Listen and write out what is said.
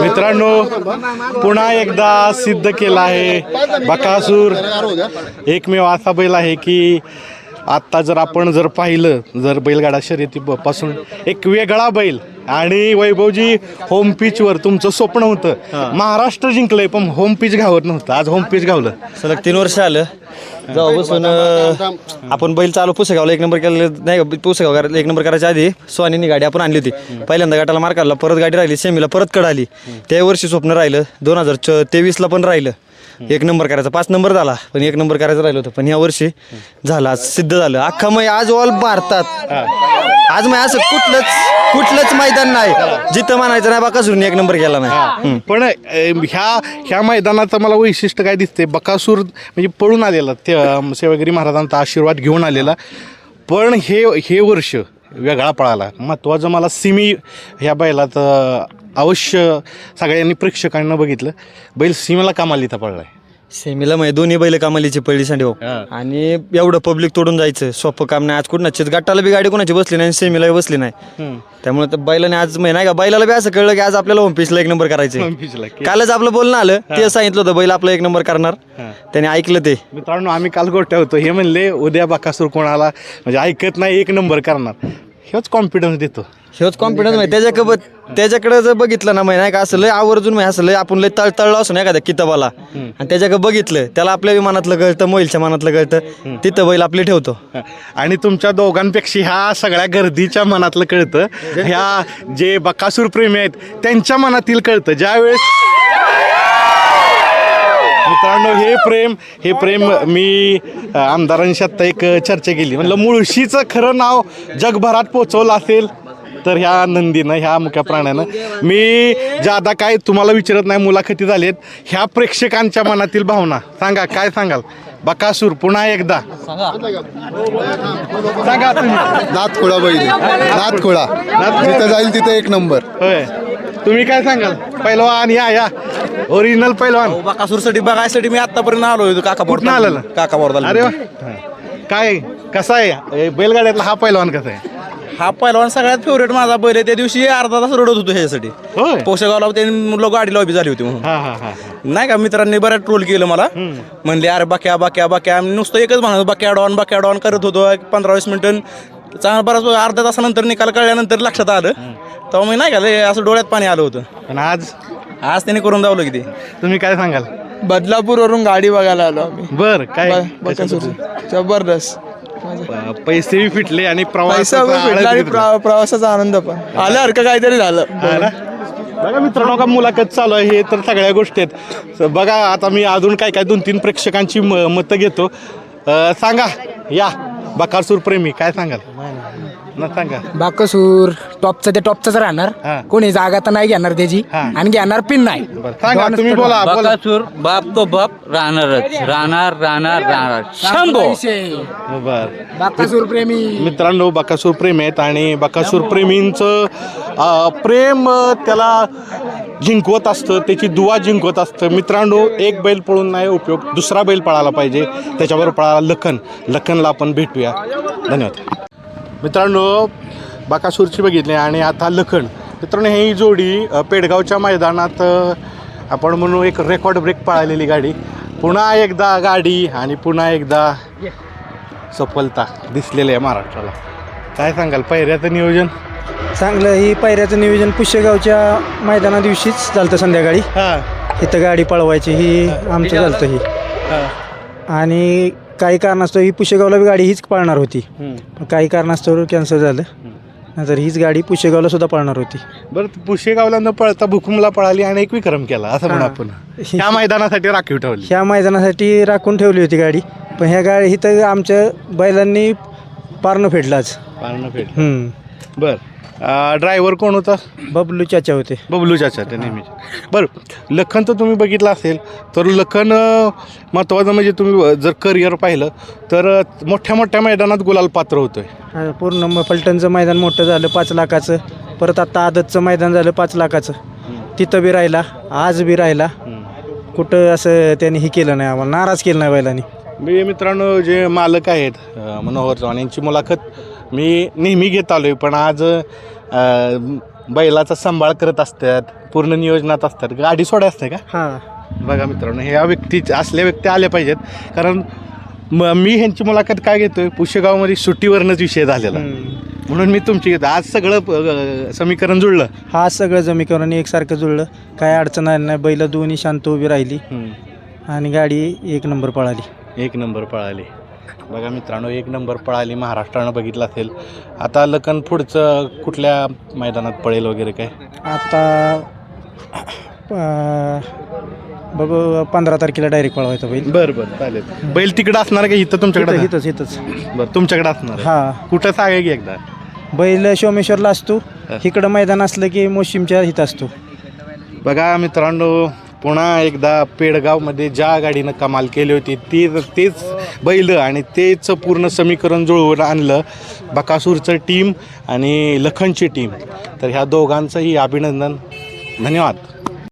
मित्रांनो पुन्हा एकदा सिद्ध केला आहे बकासूर. एकमेव असा बैल आहे की आत्ता जर आपण जर पाहिलं जर बैलगाडा शर्यतीपासून एक वेगळा बैल आणि वैभवजी होम पिचवर तुमचं स्वप्न होतं. महाराष्ट्र जिंकलंय पण होम पिच घावत नव्हतं. आज होम पिच घावलं. सलग तीन वर्ष आलं. जेव्हापासून अं, आपण बैल चालू पुसेगावला एक नंबर केलं नाही का पुसेगाव एक नंबर करायच्या आधी सोनीनी गाडी आपण आणली होती. पहिल्यांदा गटाला मार काढला परत गाडी राहिली सेमीला परत कड आली. त्या वर्षी स्वप्न राहिलं दोन हजार तेवीसला पण राहिलं. एक नंबर करायचा पाच नंबर झाला पण एक नंबर करायचं राहिलं होतं. पण या वर्षी झाला आज सिद्ध झालं. अख्खा मै आज ऑल भारतात. आज मै असं कुठलंच कुठलंच मैदान नाही. जिथं म्हणायचं नाही बाकासुरने एक नंबर केला नाही. पण अं, ह्या ह्या मैदानाचं मला वैशिष्ट्य काय दिसते बकासूर म्हणजे पळून आलेला ते अं, सेवागिरी महाराजांचा आशीर्वाद घेऊन आलेला. पण हे हे वर्ष वेगळा पळाला. महत्त्वाचं मला सिमी ह्या बैलात अं, अवश्य सगळ्यांनी प्रेक्षकांना बघितलं. बैल सीमेला कामाला इथं पडलाय सेमीला म्हणजे दोन्ही बैल कामालीची पहिली सांडी भाऊ. हा. आणि एवढं पब्लिक तोडून जायचं सोपं काम नाही. आज कुणाची गटाला बी गाडी कोणाची बसली नाही सेमीला बसली नाही. त्यामुळे तर बैलाने आज म्हणजे नाही का बैलाला बी असं कळलं की आज आपल्याला होम पिचला एक नंबर करायचं कालच आपलं बोलणं आलं ते सांगितलं होतं बैल आपलं एक नंबर करणार. त्याने ऐकलं ते. मित्रांनो आम्ही काल गोट्या होतो. हे म्हणले उद्या बकासूर कोणाला म्हणजे ऐकत नाही एक नंबर करणार. हेच कॉन्फिडन्स देतो. हेच कॉन्फिडन्स माहिती त्याच्याकडे त्याच्याकडे जर बघितलं ना माहिती नाही का? असं लय आवर्जून असं लय आपण लय तळतळलो असं नाही एखाद्या किताबाला? आणि त्याच्याकडे बघितलं त्याला आपल्या बी मनातलं कळतं मोहिलच्या मनातलं कळतं. तिथं बैल आपली ठेवतो. आणि तुमच्या दोघांपेक्षा ह्या सगळ्या गर्दीच्या मनातलं कळतं. ह्या जे बकासूर प्रेमी आहेत त्यांच्या मनातील कळतं. ज्यावेळेस मित्रांनो हे प्रेम हे प्रेम मी आमदारांशी आत्ता एक चर्चा केली. म्हणलं मुळशीचं खरं नाव जगभरात पोचवलं असेल तर ह्या नंदीनं ह्या मुख्या प्राण्यानं मी ज्यादा काय तुम्हाला विचारत नाही मुलाखती झालेत ह्या प्रेक्षकांच्या मनातील भावना. सांगा काय सांगाल? बकासूर पुन्हा एकदा. सांगा. तुम्ही. नाथ खोळा बैल नाथ खोळा जिथं जाईल तिथे एक नंबर. होय. तुम्ही काय सांगाल? पैलवान या या. ओरिजिनल पैलवान. बाकासूरसाठी बघायसाठी मी आतापर्यंत आलो होतो काका कुठनं आलेला? काका बोरदाल अरे वा. काय कसा आहे? हे बैलगाड्यातला हा पैलवान कसा आहे? हा पहिलवान सगळ्यात फेवरेट माझा बैल आहे. त्या दिवशी अर्धा तास रडत होतो ह्यासाठी होय? पोशेगावला त्यांनी लोक गाडी लॉबी झाली होती म्हणून. हा हा हा नाही का? मित्रांनी बऱ्याच ट्रोल केलं मला. म्हणले अरे बाक्या बाक्या बाक्या. आम्ही नुसतं एकच म्हणत बाक्या डॉन बाक्या डॉन. करत होतो. पंधरा वीस मिनिटं चांगला बराच वेळ अर्ध्या तासानंतर निकाल कळल्यानंतर लक्षात आलं. तेव्हा मी नाही का लय असं डोळ्यात पाणी आलं होतं. पण आज? आज त्याने करून दावलं किती? तुम्ही काय सांगाल? बदलापूरवरून गाडी बघायला आलो आम्ही. बर काय? बकासूरची जबरदस्त. प- पैसे बी फिटले आणि पैसा प्रवासाचा पण भेटला आळस आणि प्रा- प्रवासाचा आनंद पण. आल्यासारखं काहीतरी झालं. ना? बघा मित्रांनो का मुलाखत चालू आहे. हे तर सगळ्या गोष्टी आहेत. स- बघा आता मी अजून काय काय दोन तीन प्रेक्षकांची म- मतं घेतो. अ, सांगा. या. बकासूर प्रेमी काय सांगाल? ना सांगा. बाकसूर टॉपचं ते टॉपचंच हा. राहणार कोणी जागा तर नाही घेणार त्याची हा. आणि घेणार पिन नाही. बरं. सांगा तुम्ही बोला बोला. बकासूर बाप तो बाप राहणारच. राहणार राहणार राहणार. शंभो. बर. बाकासूर प्रेमी. मित्रांनो बकासूर प्रेम आहेत आणि बकासूर प्रेमींचं अ, प्रेम अ, त्याला जिंकवत असतं त्याची दुवा जिंकवत असतं. मित्रांनो एक बैल पळून नाही उपयोग दुसरा बैल पळायला पाहिजे. त्याच्याबरोबर पळाला लखन. लखनला आपण भेटूया. धन्यवाद. मित्रांनो बकासूरची बघितली आणि आता लखन. मित्रांनो ही जोडी पेडगावच्या मैदानात आपण म्हणू एक रेकॉर्ड ब्रेक पळालेली गाडी. पुन्हा एकदा गाडी आणि पुन्हा एकदा सफलता दिसलेली आहे महाराष्ट्राला. काय सांगाल पहिऱ्याचं नियोजन? चांगलं ही पायऱ्याचं नियोजन पुष्यगावच्या मैदाना दिवशीच झालं संध्याकाळी. हां. इथं गाडी पळवायची ही आमचं झालं ही. आणि काही कारणास्तव ही पुष्यगावला बी गाडी हीच पळणार होती. पण काही कारणास्तव कॅन्सल झालं. नंतर हीच गाडी पुष्यगावला सुद्धा पळणार होती. बरं पुशेगावला न पळता भुकुमला पळाली आणि एक विक्रम केला असं म्हणा आपण. ह्या मैदानासाठी राखीव ठेवली. ह्या मैदानासाठी राखून ठेवली होती गाडी. पण ह्या गाडी हिथं आमच्या बैलांनी पारणं फेडलं आज. पारणं फेड. बर. ड्रायव्हर कोण होता? बबलू चाचा होते. बबलू चाचा त्या नेहमीचे. बरं लखन तर तुम्ही बघितलं असेल तर लखन महत्त्वाचं म्हणजे तुम्ही जर करिअर पाहिलं तर मोठ्या मोठ्या मैदानात गुलाल पात्र होतोय. हा, पूर्ण मग फलटणचं मैदान मोठं झालं पाच लाखाचं. परत आता आदतचं मैदान झालं पाच लाखाचं. तिथं बी राहिला आज बी राहिला. कुठं असं त्यांनी हे केलं नाही आम्हाला नाराज केलं नाही बैलांनी. मी मित्रांनो जे मालक आहेत अ, मनोहर चव्हाण यांची मुलाखत मी नेहमी घेत आलो आहे पण आज अ, बैलाचा सांभाळ करत असतात पूर्ण नियोजनात असतात. गाडी सोडा असते का? हां. बघा मित्रांनो ह्या व्यक्ती असल्या व्यक्ती आल्या पाहिजेत. कारण म मी ह्यांची मुलाखत काय घेतोय? पुशेगावमध्ये सुट्टीवरनंच विषय झालेला. म्हणून मी तुमची घेतो. आज सगळं अ, समीकरण जुळलं. हा सगळं जमीकरण एकसारखं जुळलं. काय अडचण आली नाही. बैल दोन्ही शांत उभी राहिली. आणि गाडी एक नंबर पळाली. एक नंबर पळाली. बघा मित्रांनो एक नंबर पळाली. महाराष्ट्रानं बघितलं असेल. आता लखन पुढचं कुठल्या मैदानात पळेल वगैरे काय? आता अं, बघू पंधरा तारखेला डायरेक्ट पळवायचा बैल. बरं बरं चालेल. बैल तिकडं असणार का इथं तुमच्याकडे? इथंच इथंच. बरं तुमच्याकडे असणार. हा. कुठं सांगा की एकदा? बैल सोमेश्वरला असतो. इकडं मैदान असलं की मोशिमच्या इथं असतो. बघा मित्रांनो पुन्हा एकदा पेडगावमध्ये ज्या गाडीनं कमाल केली होती ती तेच बैल आणि तेच पूर्ण समीकरण जुळवून आणलं बकासूरचं टीम आणि लखनची टीम. तर ह्या दोघांचंही अभिनंदन. धन्यवाद.